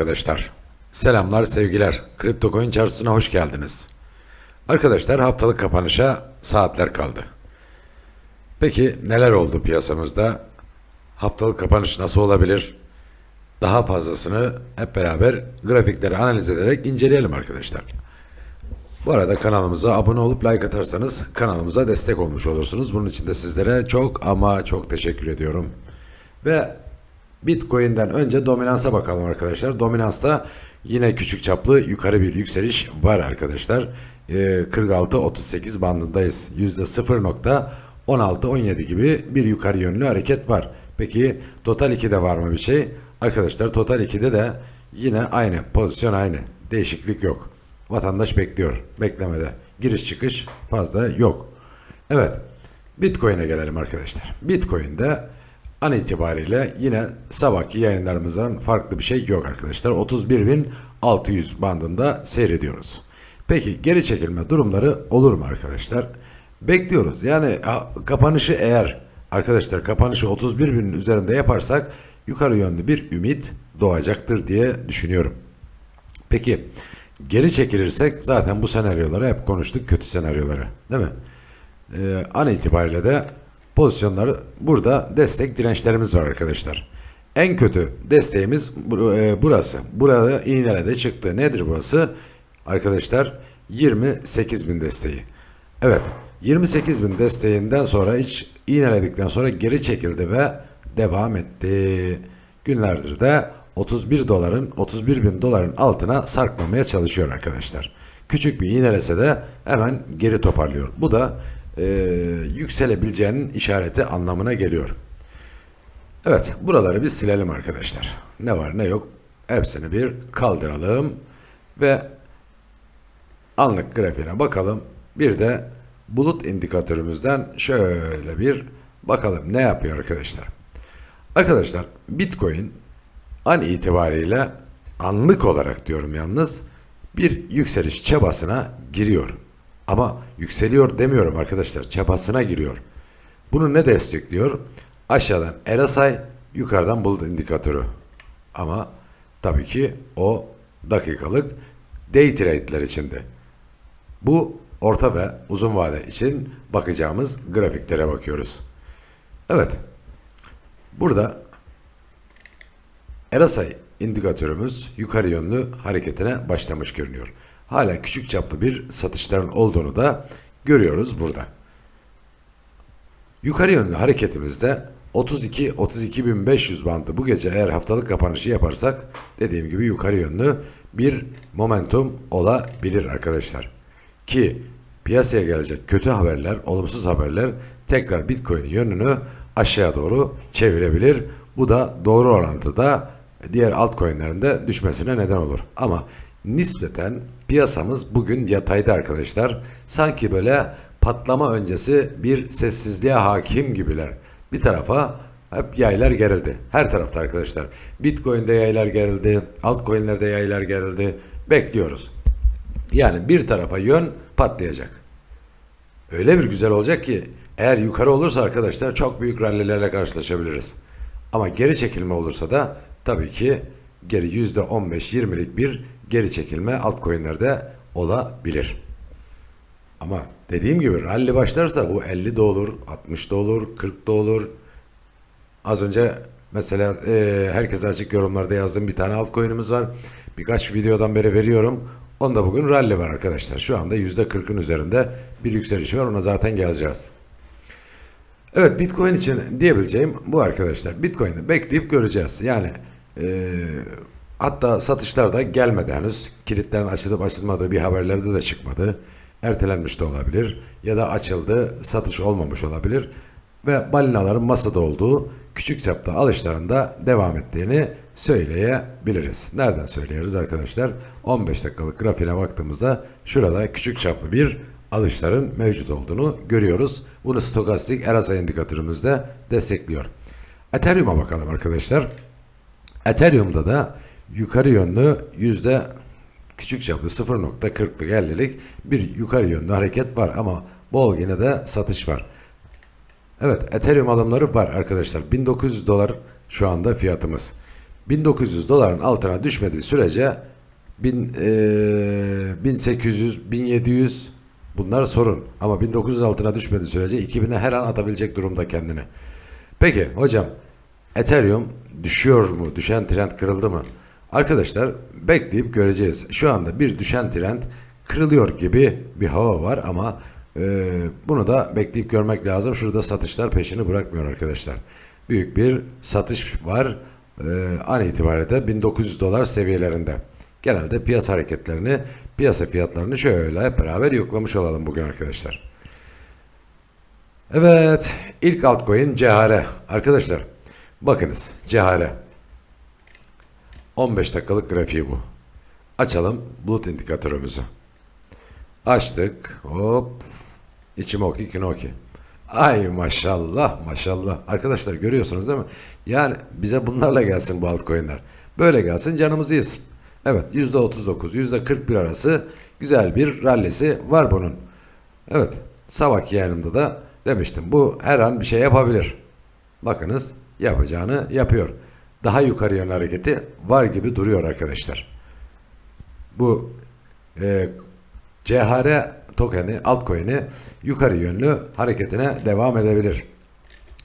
Arkadaşlar. Selamlar, sevgiler. Kripto Coin çarşısına hoş geldiniz. Arkadaşlar haftalık kapanışa saatler kaldı. Peki neler oldu piyasamızda? Haftalık kapanış nasıl olabilir? Daha fazlasını hep beraber grafikleri analiz ederek inceleyelim arkadaşlar. Bu arada kanalımıza abone olup like atarsanız kanalımıza destek olmuş olursunuz. Bunun için de sizlere çok ama çok teşekkür ediyorum. Ve Bitcoin'den önce dominansa bakalım arkadaşlar. Dominansta yine küçük çaplı yukarı bir yükseliş var arkadaşlar. Ee, 46-38 bandındayız. %0.16-17 gibi bir yukarı yönlü hareket var. Peki Total 2'de var mı bir şey? Arkadaşlar Total 2'de de yine aynı pozisyon aynı. Değişiklik yok. Vatandaş bekliyor. Beklemede. Giriş çıkış fazla yok. Evet. Bitcoin'e gelelim arkadaşlar. Bitcoin'de an itibariyle yine sabahki yayınlarımızdan farklı bir şey yok arkadaşlar. 31.600 bandında seyrediyoruz. Peki geri çekilme durumları olur mu arkadaşlar? Bekliyoruz. Yani kapanışı eğer arkadaşlar kapanışı 31.000'in üzerinde yaparsak yukarı yönlü bir ümit doğacaktır diye düşünüyorum. Peki geri çekilirsek zaten bu senaryoları hep konuştuk kötü senaryoları değil mi? Ee, an itibariyle de pozisyonları burada destek dirençlerimiz var arkadaşlar. En kötü desteğimiz e, burası. Burada iğnelede çıktı. Nedir burası? Arkadaşlar 28.000 desteği. Evet 28.000 desteğinden sonra hiç iğneledikten sonra geri çekildi ve devam etti. Günlerdir de 31 doların 31 bin doların altına sarkmamaya çalışıyor arkadaşlar. Küçük bir iğnelese de hemen geri toparlıyor. Bu da e, yükselebileceğinin işareti anlamına geliyor. Evet buraları bir silelim arkadaşlar. Ne var ne yok hepsini bir kaldıralım ve anlık grafiğine bakalım. Bir de bulut indikatörümüzden şöyle bir bakalım ne yapıyor arkadaşlar. Arkadaşlar Bitcoin an itibariyle anlık olarak diyorum yalnız bir yükseliş çabasına giriyor. Ama yükseliyor demiyorum arkadaşlar çabasına giriyor. Bunu ne destekliyor? Aşağıdan RSI yukarıdan bulut indikatörü. Ama tabii ki o dakikalık day trade'ler içinde. Bu orta ve uzun vade için bakacağımız grafiklere bakıyoruz. Evet. Burada RSI indikatörümüz yukarı yönlü hareketine başlamış görünüyor. Hala küçük çaplı bir satışların olduğunu da görüyoruz burada. Yukarı yönlü hareketimizde 32-32.500 bandı bu gece eğer haftalık kapanışı yaparsak dediğim gibi yukarı yönlü bir momentum olabilir arkadaşlar. Ki piyasaya gelecek kötü haberler, olumsuz haberler tekrar Bitcoin'in yönünü aşağıya doğru çevirebilir. Bu da doğru orantıda diğer altcoin'lerin de düşmesine neden olur. Ama nispeten piyasamız bugün yatayda arkadaşlar. Sanki böyle patlama öncesi bir sessizliğe hakim gibiler. Bir tarafa hep yaylar gerildi. Her tarafta arkadaşlar. Bitcoin'de yaylar gerildi. Altcoin'lerde yaylar gerildi. Bekliyoruz. Yani bir tarafa yön patlayacak. Öyle bir güzel olacak ki eğer yukarı olursa arkadaşlar çok büyük rallilerle karşılaşabiliriz. Ama geri çekilme olursa da tabii ki geri %15-20'lik bir geri çekilme altcoin'lerde olabilir. Ama dediğim gibi rally başlarsa bu 50 de olur, 60 da olur, 40 da olur. Az önce mesela e, herkese açık yorumlarda yazdığım bir tane altcoin'imiz var. Birkaç videodan beri veriyorum. Onda bugün rally var arkadaşlar. Şu anda %40'ın üzerinde bir yükseliş var. Ona zaten geleceğiz. Evet Bitcoin için diyebileceğim bu arkadaşlar. Bitcoin'i bekleyip göreceğiz. Yani e, hatta satışlar da gelmedi henüz. Kilitlerin açılıp açılmadığı bir haberlerde de çıkmadı. Ertelenmiş de olabilir. Ya da açıldı satış olmamış olabilir. Ve balinaların masada olduğu küçük çapta alışlarında devam ettiğini söyleyebiliriz. Nereden söyleyeriz arkadaşlar? 15 dakikalık grafiğine baktığımızda şurada küçük çaplı bir alışların mevcut olduğunu görüyoruz. Bunu stokastik RSI indikatörümüzde destekliyor. Ethereum'a bakalım arkadaşlar. Ethereum'da da yukarı yönlü yüzde küçük çaplı 0.40'lık 50'lik bir yukarı yönlü hareket var ama bol yine de satış var. Evet Ethereum alımları var arkadaşlar. 1900 dolar şu anda fiyatımız. 1900 doların altına düşmediği sürece 1000, eee, 1800, 1700 bunlar sorun. Ama 1900 altına düşmediği sürece 2000'e her an atabilecek durumda kendini. Peki hocam Ethereum düşüyor mu? Düşen trend kırıldı mı? Arkadaşlar bekleyip göreceğiz. Şu anda bir düşen trend kırılıyor gibi bir hava var ama e, bunu da bekleyip görmek lazım. Şurada satışlar peşini bırakmıyor arkadaşlar. Büyük bir satış var. E, an itibariyle de 1900 dolar seviyelerinde. Genelde piyasa hareketlerini, piyasa fiyatlarını şöyle hep beraber yoklamış olalım bugün arkadaşlar. Evet, ilk altcoin Cehare. Arkadaşlar, bakınız Cehare. 15 dakikalık grafiği bu. Açalım bulut indikatörümüzü. Açtık. Hop. İçim oki, kinoki. Ay maşallah maşallah. Arkadaşlar görüyorsunuz değil mi? Yani bize bunlarla gelsin bu altcoin'ler. Böyle gelsin canımızı yesin. Evet %39, %41 arası güzel bir rallisi var bunun. Evet sabah yayınımda da demiştim. Bu her an bir şey yapabilir. Bakınız yapacağını yapıyor. Daha yukarı yönlü hareketi var gibi duruyor arkadaşlar. Bu e, CHR tokeni, altcoin'i yukarı yönlü hareketine devam edebilir.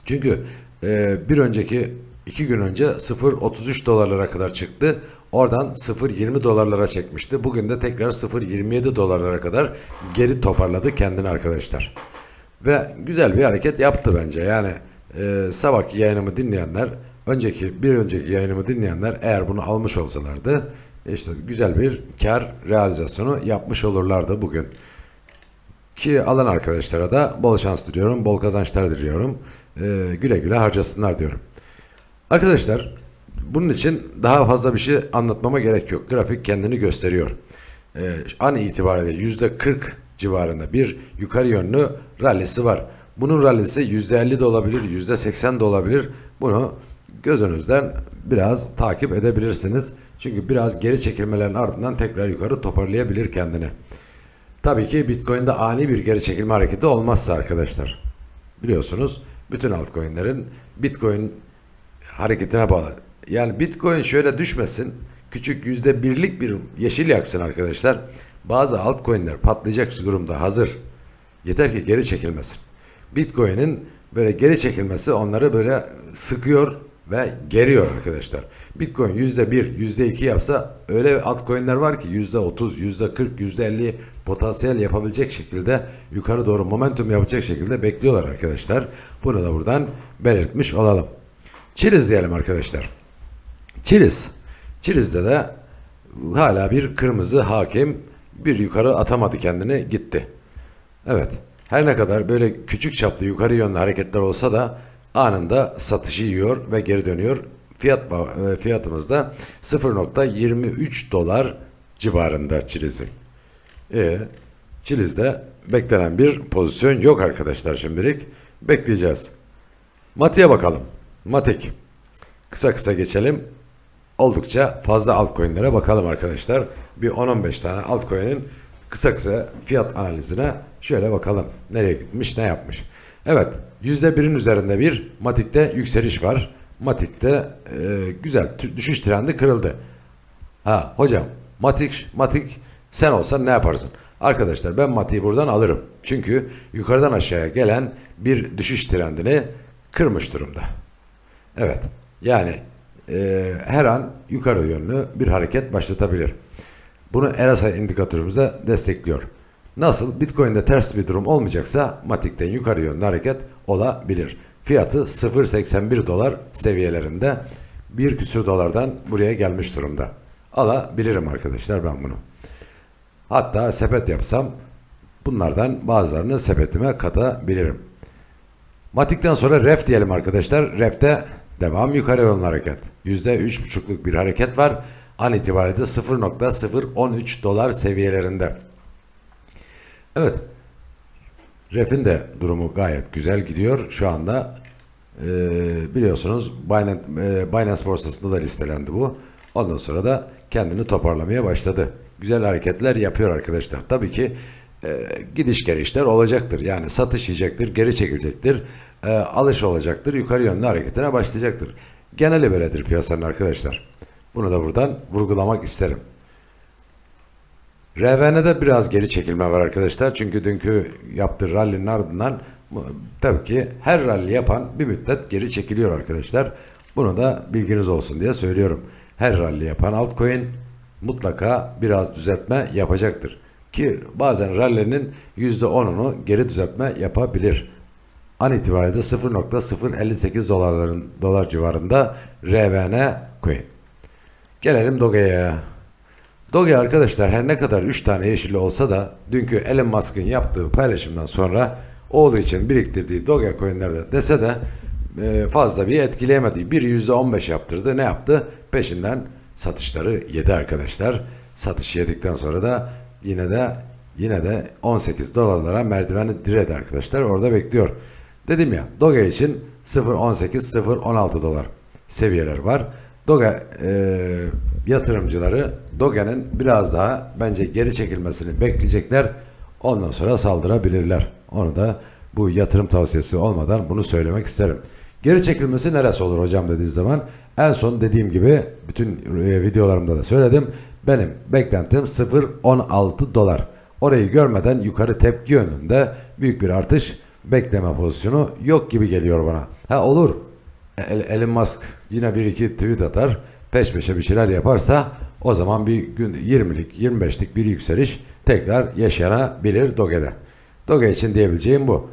Çünkü e, bir önceki iki gün önce 0.33 dolarlara kadar çıktı. Oradan 0.20 dolarlara çekmişti. Bugün de tekrar 0.27 dolarlara kadar geri toparladı kendini arkadaşlar. Ve güzel bir hareket yaptı bence. Yani e, sabahki yayınımı dinleyenler, önceki bir önceki yayınımı dinleyenler eğer bunu almış olsalardı işte güzel bir kar realizasyonu yapmış olurlardı bugün. Ki alan arkadaşlara da bol şans diliyorum, bol kazançlar diliyorum. Ee, güle güle harcasınlar diyorum. Arkadaşlar bunun için daha fazla bir şey anlatmama gerek yok. Grafik kendini gösteriyor. Ee, an itibariyle %40 civarında bir yukarı yönlü rallisi var. Bunun rallisi %50 de olabilir, %80 de olabilir. Bunu gözünüzden biraz takip edebilirsiniz. Çünkü biraz geri çekilmelerin ardından tekrar yukarı toparlayabilir kendini. Tabii ki Bitcoin'de ani bir geri çekilme hareketi olmazsa arkadaşlar. Biliyorsunuz bütün altcoin'lerin Bitcoin hareketine bağlı. Yani Bitcoin şöyle düşmesin, küçük yüzde birlik bir yeşil yaksın arkadaşlar. Bazı altcoin'ler patlayacak durumda hazır. Yeter ki geri çekilmesin. Bitcoin'in böyle geri çekilmesi onları böyle sıkıyor ve geriyor arkadaşlar. Bitcoin yüzde bir, yüzde iki yapsa öyle altcoin'ler var ki yüzde otuz, yüzde kırk, yüzde elli potansiyel yapabilecek şekilde yukarı doğru momentum yapacak şekilde bekliyorlar arkadaşlar. Bunu da buradan belirtmiş olalım. Çiliz diyelim arkadaşlar. Çiliz. Çiliz'de de hala bir kırmızı hakim bir yukarı atamadı kendini gitti. Evet. Her ne kadar böyle küçük çaplı yukarı yönlü hareketler olsa da anında satışı yiyor ve geri dönüyor. Fiyat e, fiyatımız da 0.23 dolar civarında Çiliz'in. E, Çiliz'de beklenen bir pozisyon yok arkadaşlar şimdilik. Bekleyeceğiz. Matik'e bakalım. Matik. Kısa kısa geçelim. Oldukça fazla altcoin'lere bakalım arkadaşlar. Bir 10-15 tane altcoin'in kısa kısa fiyat analizine şöyle bakalım. Nereye gitmiş, ne yapmış. Evet, %1'in üzerinde bir Matik'te yükseliş var. Matik'te e, güzel düşüş trendi kırıldı. Ha hocam Matik, Matik sen olsan ne yaparsın? Arkadaşlar ben Matik'i buradan alırım. Çünkü yukarıdan aşağıya gelen bir düşüş trendini kırmış durumda. Evet yani e, her an yukarı yönlü bir hareket başlatabilir. Bunu RSI indikatörümüze destekliyor. Nasıl Bitcoin'de ters bir durum olmayacaksa Matik'ten yukarı yönlü hareket olabilir. Fiyatı 0.81 dolar seviyelerinde bir küsür dolardan buraya gelmiş durumda. Alabilirim arkadaşlar ben bunu. Hatta sepet yapsam bunlardan bazılarını sepetime katabilirim. Matik'ten sonra ref diyelim arkadaşlar. Ref'te devam yukarı yönlü hareket. %3,5'luk bir hareket var. An itibariyle 0.013 dolar seviyelerinde. Evet. Ref'in de durumu gayet güzel gidiyor. Şu anda e, biliyorsunuz Binance, e, Binance borsasında da listelendi bu. Ondan sonra da kendini toparlamaya başladı. Güzel hareketler yapıyor arkadaşlar. Tabii ki e, gidiş gelişler olacaktır. Yani satış yiyecektir, geri çekilecektir, e, alış olacaktır, yukarı yönlü hareketine başlayacaktır. Geneli böyledir piyasanın arkadaşlar. Bunu da buradan vurgulamak isterim. RVN'de biraz geri çekilme var arkadaşlar. Çünkü dünkü yaptığı rallinin ardından tabii ki her rally yapan bir müddet geri çekiliyor arkadaşlar. Bunu da bilginiz olsun diye söylüyorum. Her rally yapan altcoin mutlaka biraz düzeltme yapacaktır. Ki bazen rally'nin %10'unu geri düzeltme yapabilir. An itibariyle 0.058 dolarların dolar civarında RVN coin. Gelelim Doge'ye. Doge arkadaşlar her ne kadar 3 tane yeşili olsa da dünkü Elon Musk'ın yaptığı paylaşımdan sonra oğlu için biriktirdiği Doge coinlerde dese de e, fazla bir etkileyemedi. Bir %15 yaptırdı. Ne yaptı? Peşinden satışları yedi arkadaşlar. Satış yedikten sonra da yine de yine de 18 dolarlara merdiveni diredi arkadaşlar. Orada bekliyor. Dedim ya Doge için 0.18 0.16 dolar seviyeler var. Doge e, yatırımcıları Doge'nin biraz daha bence geri çekilmesini bekleyecekler. Ondan sonra saldırabilirler. Onu da bu yatırım tavsiyesi olmadan bunu söylemek isterim. Geri çekilmesi neresi olur hocam dediği zaman en son dediğim gibi bütün e, videolarımda da söyledim. Benim beklentim 0.16 dolar. Orayı görmeden yukarı tepki yönünde büyük bir artış bekleme pozisyonu yok gibi geliyor bana. Ha olur. El- Elon Musk yine bir iki tweet atar. Peş peşe bir şeyler yaparsa o zaman bir gün 20'lik 25'lik bir yükseliş tekrar yaşanabilir Doge'de. Doge için diyebileceğim bu.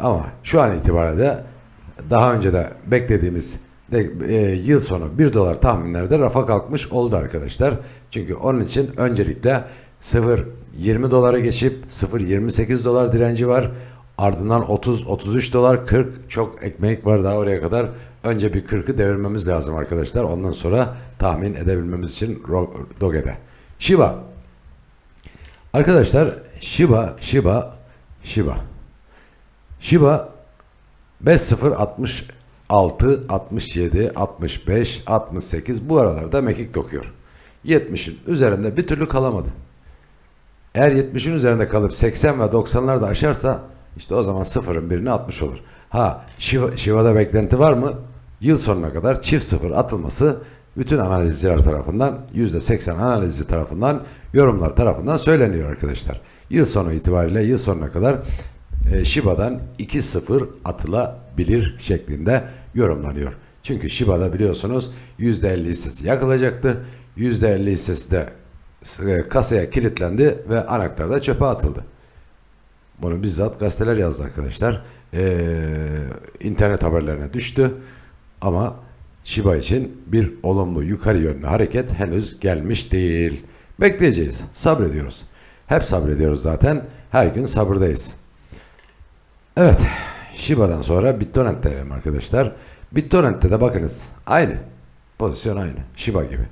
Ama şu an itibariyle daha önce de beklediğimiz de, e, yıl sonu 1 dolar tahminlerde rafa kalkmış oldu arkadaşlar. Çünkü onun için öncelikle 0.20 dolara geçip 0.28 dolar direnci var. Ardından 30 33 dolar 40 çok ekmek var daha oraya kadar. Önce bir 40'ı devirmemiz lazım arkadaşlar. Ondan sonra tahmin edebilmemiz için Doge'de. Shiba. Arkadaşlar Shiba Shiba Shiba Shiba 5066 67 65 68 bu aralarda mekik dokuyor. 70'in üzerinde bir türlü kalamadı. Eğer 70'in üzerinde kalıp 80 ve 90'lar da aşarsa işte o zaman sıfırın birini atmış olur. Ha Shiva, Shiva'da beklenti var mı? Yıl sonuna kadar çift sıfır atılması bütün analizciler tarafından %80 analizci tarafından yorumlar tarafından söyleniyor arkadaşlar. Yıl sonu itibariyle yıl sonuna kadar e, Shiba'dan 2-0 atılabilir şeklinde yorumlanıyor. Çünkü Shiba'da biliyorsunuz %50 hissesi yakılacaktı. %50 hissesi de e, kasaya kilitlendi ve anahtar da çöpe atıldı. Bunu bizzat gazeteler yazdı arkadaşlar. Ee, internet haberlerine düştü. Ama Shiba için bir olumlu yukarı yönlü hareket henüz gelmiş değil. Bekleyeceğiz. Sabrediyoruz. Hep sabrediyoruz zaten. Her gün sabırdayız. Evet. Shiba'dan sonra BitTorrent diyelim arkadaşlar. BitTorrent'te de bakınız. Aynı. Pozisyon aynı. Shiba gibi.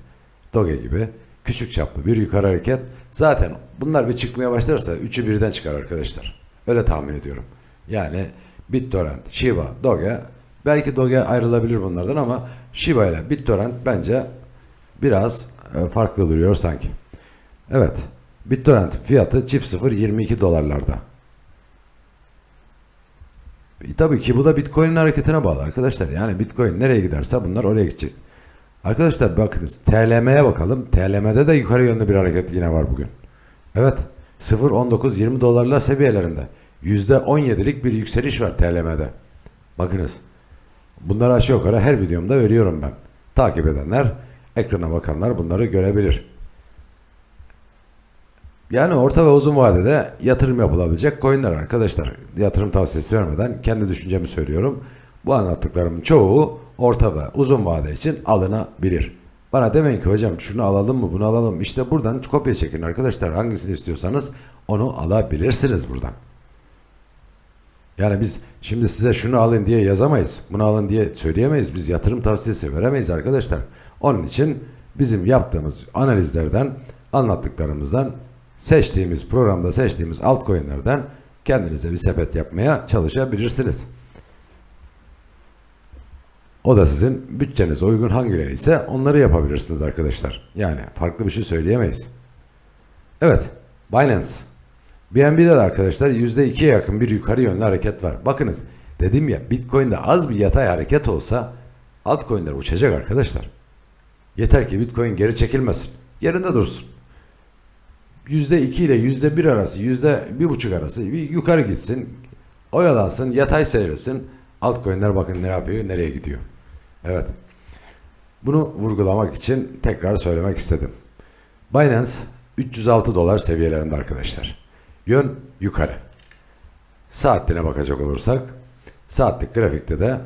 Doge gibi. Küçük çaplı bir yukarı hareket. Zaten bunlar bir çıkmaya başlarsa üçü birden çıkar arkadaşlar. Öyle tahmin ediyorum. Yani BitTorrent, Shiba, Doge belki Doge ayrılabilir bunlardan ama Shiba ile BitTorrent bence biraz e, farklı duruyor sanki. Evet. BitTorrent fiyatı çift sıfır 22 dolarlarda. E, tabii ki bu da Bitcoin'in hareketine bağlı arkadaşlar. Yani Bitcoin nereye giderse bunlar oraya gidecek. Arkadaşlar bakınız TLM'ye bakalım. TLM'de de yukarı yönlü bir hareket yine var bugün. Evet 0.19-20 dolarlar seviyelerinde. %17'lik bir yükseliş var TLM'de. Bakınız. Bunları aşağı yukarı her videomda veriyorum ben. Takip edenler, ekrana bakanlar bunları görebilir. Yani orta ve uzun vadede yatırım yapılabilecek coinler arkadaşlar. Yatırım tavsiyesi vermeden kendi düşüncemi söylüyorum. Bu anlattıklarımın çoğu orta ve uzun vade için alınabilir. Bana demeyin ki hocam şunu alalım mı bunu alalım mı? İşte buradan kopya çekin arkadaşlar. Hangisini istiyorsanız onu alabilirsiniz buradan. Yani biz şimdi size şunu alın diye yazamayız. Bunu alın diye söyleyemeyiz. Biz yatırım tavsiyesi veremeyiz arkadaşlar. Onun için bizim yaptığımız analizlerden, anlattıklarımızdan, seçtiğimiz programda seçtiğimiz altcoin'lerden kendinize bir sepet yapmaya çalışabilirsiniz. O da sizin bütçenize uygun hangileri ise onları yapabilirsiniz arkadaşlar. Yani farklı bir şey söyleyemeyiz. Evet, Binance. BNB'de de arkadaşlar %2'ye yakın bir yukarı yönlü hareket var. Bakınız dedim ya Bitcoin'de az bir yatay hareket olsa Altcoin'ler uçacak arkadaşlar. Yeter ki Bitcoin geri çekilmesin. Yerinde dursun. %2 ile %1 arası, %1,5 arası bir yukarı gitsin. Oyalansın, yatay seyretsin. Altcoin'ler bakın ne yapıyor, nereye gidiyor. Evet. Bunu vurgulamak için tekrar söylemek istedim. Binance 306 dolar seviyelerinde arkadaşlar. Yön yukarı. Saatliğine bakacak olursak saatlik grafikte de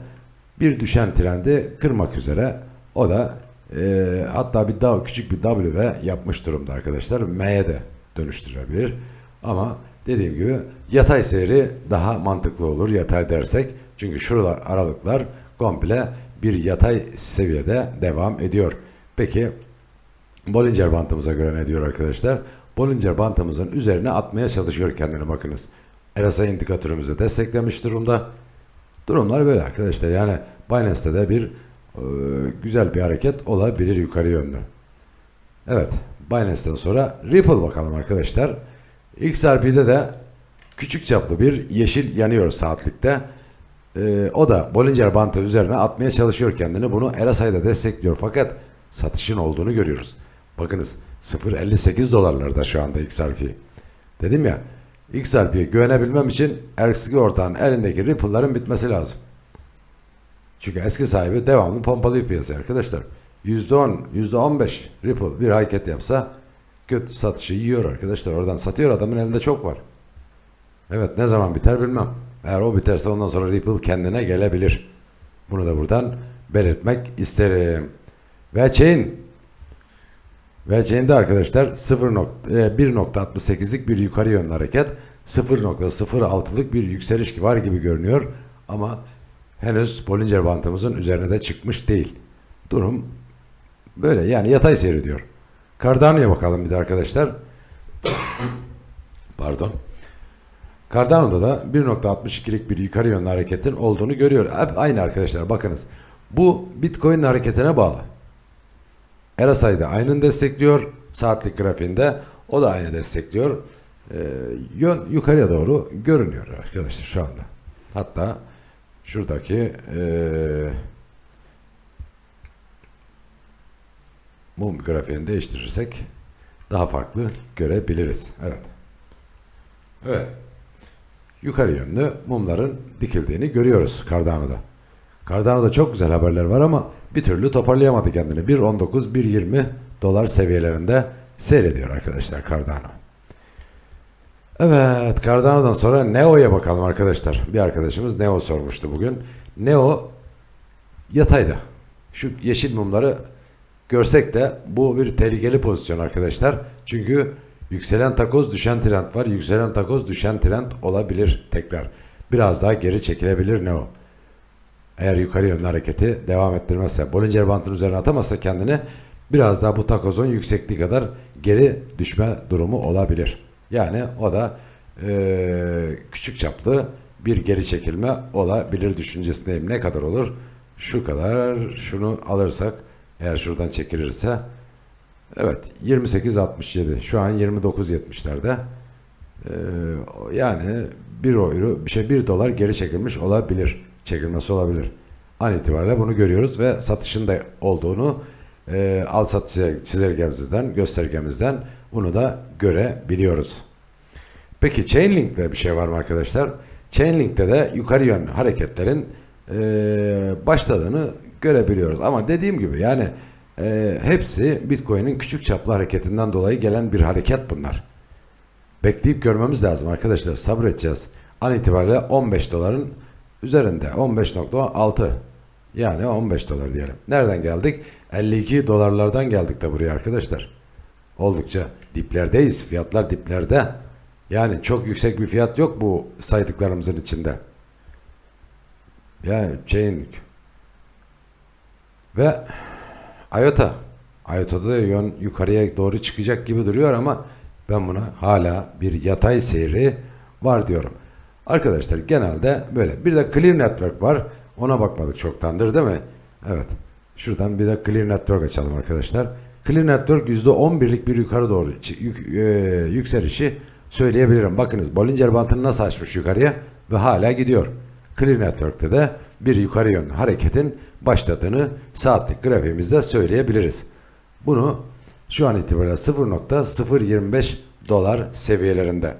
bir düşen trendi kırmak üzere. O da e, hatta bir daha küçük bir W yapmış durumda arkadaşlar. M'ye de dönüştürebilir. Ama dediğim gibi yatay seyri daha mantıklı olur yatay dersek. Çünkü şuralar aralıklar komple bir yatay seviyede devam ediyor. Peki Bollinger bantımıza göre ne diyor arkadaşlar? Bollinger bantımızın üzerine atmaya çalışıyor kendini bakınız. RSI indikatörümüzü desteklemiş durumda. Durumlar böyle arkadaşlar. Yani Binance'te de bir e, güzel bir hareket olabilir yukarı yönlü. Evet. Binance'ten sonra Ripple bakalım arkadaşlar. XRP'de de küçük çaplı bir yeşil yanıyor saatlikte. E, o da Bollinger bantı üzerine atmaya çalışıyor kendini. Bunu RSI'de destekliyor fakat satışın olduğunu görüyoruz. Bakınız 0.58 dolarlarda şu anda XRP. Dedim ya XRP'ye güvenebilmem için eski ortağın elindeki Ripple'ların bitmesi lazım. Çünkü eski sahibi devamlı pompalıyor piyasayı arkadaşlar. %10, %15 Ripple bir hareket yapsa kötü satışı yiyor arkadaşlar. Oradan satıyor adamın elinde çok var. Evet ne zaman biter bilmem. Eğer o biterse ondan sonra Ripple kendine gelebilir. Bunu da buradan belirtmek isterim. Ve Chain ve Chain'de arkadaşlar 0 nokta- e, 1.68'lik bir yukarı yönlü hareket 0.06'lık bir yükseliş var gibi görünüyor ama henüz Bollinger bantımızın üzerine de çıkmış değil. Durum böyle yani yatay seyrediyor. Cardano'ya bakalım bir de arkadaşlar. Pardon. Cardano'da da 1.62'lik bir yukarı yönlü hareketin olduğunu görüyor. Hep aynı arkadaşlar bakınız. Bu Bitcoin hareketine bağlı. RSI'de aynını destekliyor. Saatlik grafiğinde o da aynı destekliyor. Ee, yön yukarıya doğru görünüyor arkadaşlar şu anda. Hatta şuradaki ee, mum grafiğini değiştirirsek daha farklı görebiliriz. Evet. Evet. Yukarı yönlü mumların dikildiğini görüyoruz Cardano'da. Cardano'da çok güzel haberler var ama bir türlü toparlayamadı kendini. 1.19, 1.20 dolar seviyelerinde seyrediyor arkadaşlar Cardano. Evet Cardano'dan sonra Neo'ya bakalım arkadaşlar. Bir arkadaşımız Neo sormuştu bugün. Neo yatayda. Şu yeşil mumları görsek de bu bir tehlikeli pozisyon arkadaşlar. Çünkü yükselen takoz düşen trend var. Yükselen takoz düşen trend olabilir tekrar. Biraz daha geri çekilebilir Neo eğer yukarı yönlü hareketi devam ettirmezse, Bollinger Band'ın üzerine atamazsa kendini biraz daha bu takozun yüksekliği kadar geri düşme durumu olabilir. Yani o da eee, küçük çaplı bir geri çekilme olabilir düşüncesindeyim. Ne kadar olur? Şu kadar şunu alırsak eğer şuradan çekilirse evet 28.67 şu an 29.70'lerde Ee, yani 1 euro bir şey 1 dolar geri çekilmiş olabilir. Çekilmesi olabilir. An itibariyle bunu görüyoruz ve satışın da olduğunu e, al sat çizelgemizden, göstergemizden bunu da görebiliyoruz. Peki Chainlink'te bir şey var mı arkadaşlar? Chainlink'te de yukarı yönlü hareketlerin e, başladığını görebiliyoruz. Ama dediğim gibi yani e, hepsi Bitcoin'in küçük çaplı hareketinden dolayı gelen bir hareket bunlar. Bekleyip görmemiz lazım arkadaşlar. Sabredeceğiz. An itibariyle 15 doların üzerinde. 15.6 yani 15 dolar diyelim. Nereden geldik? 52 dolarlardan geldik de buraya arkadaşlar. Oldukça diplerdeyiz. Fiyatlar diplerde. Yani çok yüksek bir fiyat yok bu saydıklarımızın içinde. Yani chain ve IOTA. IOTA'da da yön yukarıya doğru çıkacak gibi duruyor ama ben buna hala bir yatay seyri var diyorum. Arkadaşlar genelde böyle. Bir de Clear Network var. Ona bakmadık çoktandır değil mi? Evet. Şuradan bir de Clear Network açalım arkadaşlar. Clear Network %11'lik bir yukarı doğru yük- e, yükselişi söyleyebilirim. Bakınız Bollinger Bandını nasıl açmış yukarıya ve hala gidiyor. Clear Network'te de bir yukarı yönlü hareketin başladığını saatlik grafiğimizde söyleyebiliriz. Bunu şu an itibariyle 0.025 dolar seviyelerinde.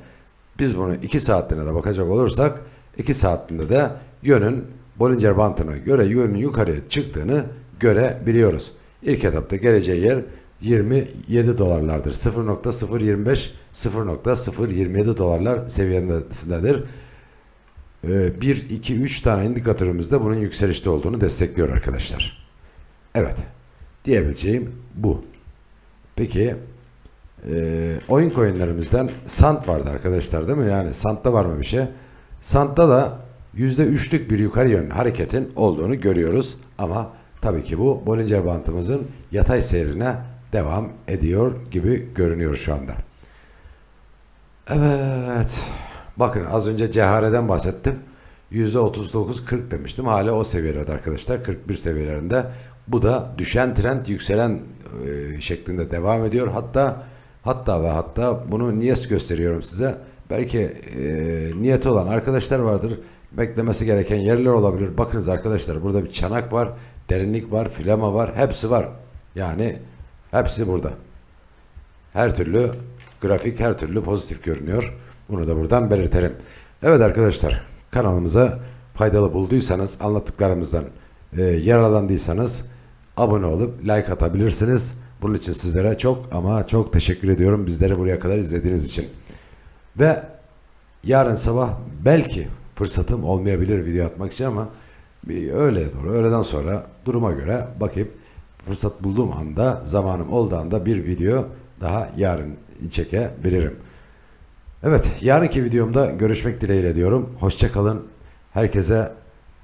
Biz bunu 2 saatliğine de bakacak olursak 2 saatliğinde de yönün Bollinger Bandına göre yönün yukarıya çıktığını görebiliyoruz. İlk etapta geleceği yer 27 dolarlardır. 0.025 0.027 dolarlar seviyesindedir. 1, 2, 3 tane indikatörümüz de bunun yükselişte olduğunu destekliyor arkadaşlar. Evet. Diyebileceğim bu. Peki e, oyun coinlerimizden Sant vardı arkadaşlar değil mi? Yani Sant'ta var mı bir şey? Sant'ta da %3'lük bir yukarı yönlü hareketin olduğunu görüyoruz. Ama tabii ki bu Bollinger Bandımızın yatay seyrine devam ediyor gibi görünüyor şu anda. Evet. Bakın az önce cehareden bahsettim. %39-40 demiştim. Hala o seviyelerde arkadaşlar. 41 seviyelerinde. Bu da düşen trend yükselen e, şeklinde devam ediyor. Hatta hatta ve hatta bunu niyet gösteriyorum size. Belki e, niyeti olan arkadaşlar vardır. Beklemesi gereken yerler olabilir. Bakınız arkadaşlar burada bir çanak var. Derinlik var. Flama var. Hepsi var. Yani hepsi burada. Her türlü grafik her türlü pozitif görünüyor. Bunu da buradan belirtelim. Evet arkadaşlar kanalımıza faydalı bulduysanız anlattıklarımızdan e, yararlandıysanız abone olup like atabilirsiniz. Bunun için sizlere çok ama çok teşekkür ediyorum bizleri buraya kadar izlediğiniz için. Ve yarın sabah belki fırsatım olmayabilir video atmak için ama bir öğleye doğru öğleden sonra duruma göre bakıp fırsat bulduğum anda zamanım olduğu anda bir video daha yarın çekebilirim. Evet yarınki videomda görüşmek dileğiyle diyorum. Hoşçakalın. Herkese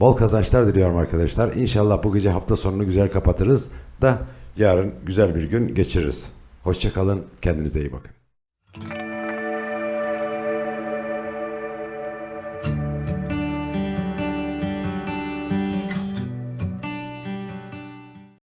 bol kazançlar diliyorum arkadaşlar. İnşallah bu gece hafta sonunu güzel kapatırız da yarın güzel bir gün geçiririz. Hoşçakalın. Kendinize iyi bakın.